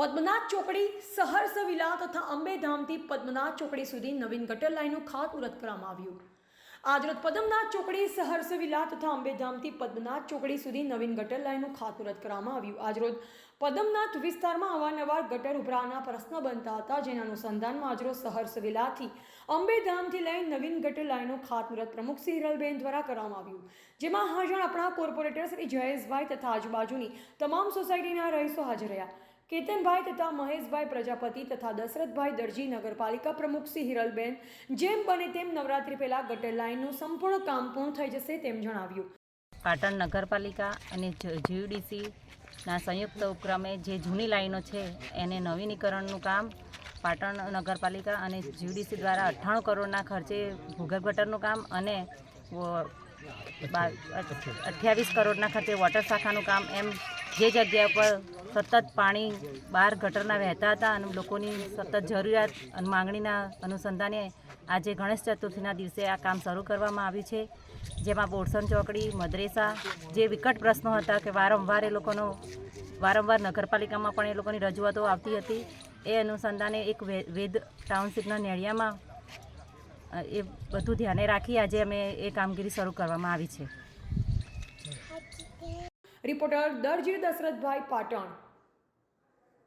પદ્મનાથ ચોકડી, સહર્ષ વિલા તથા અંબેધામથી પદ્મનાથ ચોકડી સુધી નવીન ગટર લાઇનનું ખાતમુહૂર્ત કરવામાં આવ્યું. આજરોજ પદ્મનાથ ચોકડી, સહર્ષ વિલા તથા અંબેધામથી પદ્મનાથ ચોકડી સુધી નવીન ગટર લાઇનનું ખાતમુહૂર્ત કરવામાં આવ્યું. આજરોજ પદ્મનાથ વિસ્તારમાં અવારનવાર ગટર ઉભરાવાના પ્રશ્ન બનતા હતા, જેના અનુસંધાનમાં આજરોજ સહર્ષ વિલાથી અંબેધામથી લઈ નવીન ગટર લાઇનનું ખાતમુહૂર્ત પ્રમુખ શ્રી હિરલબેન દ્વારા કરવામાં આવ્યું. જેમાં હાજર આપણા કોર્પોરેટર શ્રી જયેશભાઈ તથા આજુબાજુની તમામ સોસાયટીના રહીશો હાજર રહ્યા. કેતનભાઈ તથા મહેશભાઈ પ્રજાપતિ તથા દશરથભાઈ દરજી નગરપાલિકા પ્રમુખ શ્રી હિરલબેન, જેમ બને તેમ નવરાત્રી પહેલા ગટર લાઇનનું સંપૂર્ણ કામ પૂર્ણ થઈ જશે તેમ જણાવ્યું. પાટણ નગરપાલિકા અને જીયુડીસીના સંયુક્ત ઉપક્રમે જે જૂની લાઈનો છે, એને નવીનીકરણનું કામ પાટણ નગરપાલિકા અને જીયુડીસી દ્વારા અઠ્ઠાણું કરોડના ખર્ચે ભૂગર્ભ ગટરનું કામ અને અઠ્યાવીસ કરોડના ખર્ચે વોટર શાખાનું કામ એમ જે જગ્યા પર સતત પાણી બહાર ગટરના વહેતા હતા અને લોકોની સતત જરૂરિયાત અને માંગણીના અનુસંધાને આજે ગણેશ ચતુર્થીના દિવસે આ કામ શરૂ કરવામાં આવ્યું છે. જેમાં બોરસણ ચોકડી, મદ્રેસા જે વિકટ પ્રશ્નો હતા કે વારંવાર એ લોકોનો, વારંવાર નગરપાલિકામાં પણ એ લોકોની રજૂઆતો આવતી હતી. એ અનુસંધાને એક વેદ ટાઉનશીપના નેળિયામાં એ બધું ધ્યાને રાખી આજે અમે એ કામગીરી શરૂ કરવામાં આવી છે. રિપોર્ટર દરજી દશરથભાઈ પાટણ.